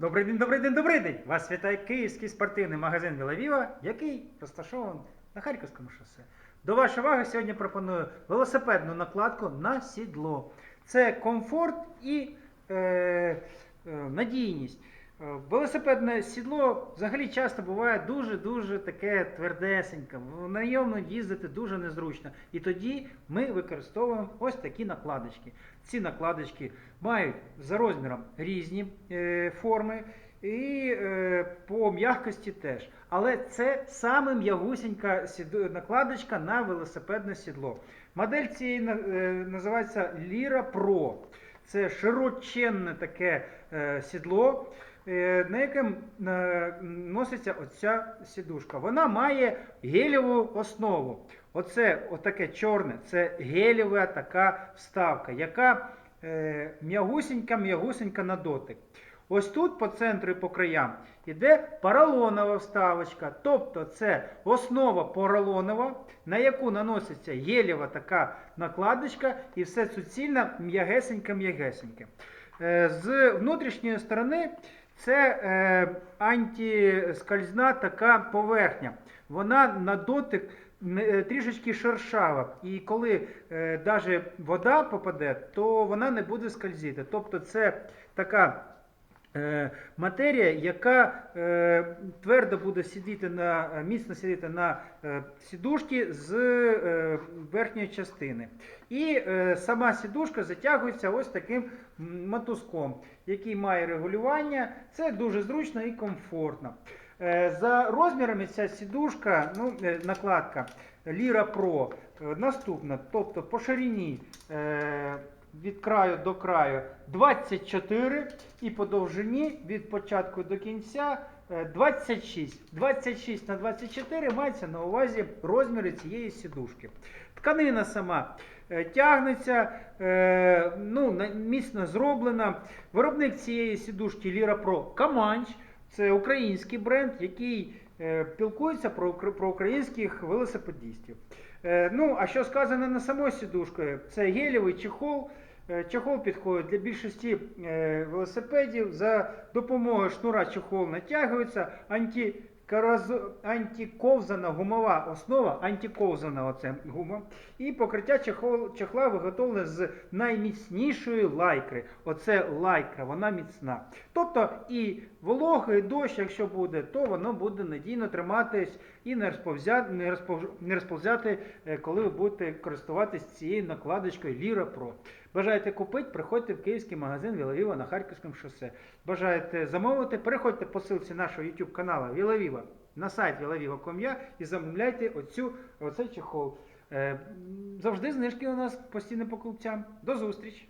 Добрий день, добрий день, добрий день! Вас вітає київський спортивний магазин Вілавіва, який розташований на Харківському шосе. До вашої уваги сьогодні пропоную велосипедну накладку на сідло. Це комфорт і е, е, надійність. Е, Велосипедне сідло взагалі часто буває дуже-дуже таке твердесеньке. На ньому їздити дуже незручно. І тоді ми використовуємо ось такі накладочки. Ці накладочки мають за розміром різні е, форми і е, по м'якості теж. Але це саме м'ягусінька накладочка на велосипедне сідло. Модель цієї е, називається Lira Pro. Це широченне таке е, сідло, на яким е, носиться оця сідушка. Вона має гелєву основу. Оце отаке чорне, це гелєва така вставка, яка е, м'ягусінька на дотик. Ось тут по центру і по краям іде поролонова вставочка, тобто це основа поролонова, на яку наноситься гелєва така накладочка, і все суцільно м'ягесеньке-м'ягесеньке. Е, З внутрішньої сторони це е, антискользна така поверхня. Вона на дотик е, трішечки шершава. І коли е, навіть вода попаде, то вона не буде скользити. Тобто це така матерія, яка е, твердо буде сидіти на, е, міцно сидіти на е, сідушці з е, верхньої частини. І е, сама сідушка затягується ось таким мотузком, який має регулювання. Це дуже зручно і комфортно. Е, За розмірами ця сідушка, ну, е, накладка Lira Pro е, наступна, тобто по ширині е, від краю до краю 24 і по довжині від початку до кінця е, 26. 26 на 24 мається на увазі розміри цієї сідушки. Тканина сама е, тягнеться, е, ну, міцно зроблена. Виробник цієї сідушки Lira Pro Каманч. Це український бренд, який е, пілкується про, про українських велосипедистів. Е, ну, а що сказано на самої сідушкою? Це гелєвий чехол. Е, Чехол підходить для більшості велосипедів. За допомогою шнура чехол натягується. Антикораз- Антиковзана гумова основа, антиковзана оце гума. І покриття чехла виготовлене з найміцнішої лайкри. Оце лайкра, вона міцна. Тобто і волога, і дощ, якщо буде, то воно буде надійно триматись і не розповзяти, не розпов- не розповзяти, е, коли ви будете користуватись цією накладочкою Lira Pro. Бажаєте купити, приходьте в київський магазин Вілавіва на Харківському шосе. Бажаєте замовити, переходьте по ссылці нашого YouTube каналу Вілавіва на сайт vilaviva.com.ua і замовляйте оцю, оцей чехол. Е, Завжди знижки у нас постійно покупцям. До зустрічі!